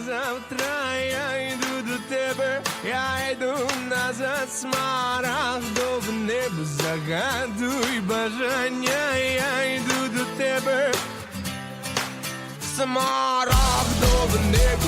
завтра, я йду до тебе, я йду назад засмарах до небо загадуй бажання, я йду до тебе, смарах в небо.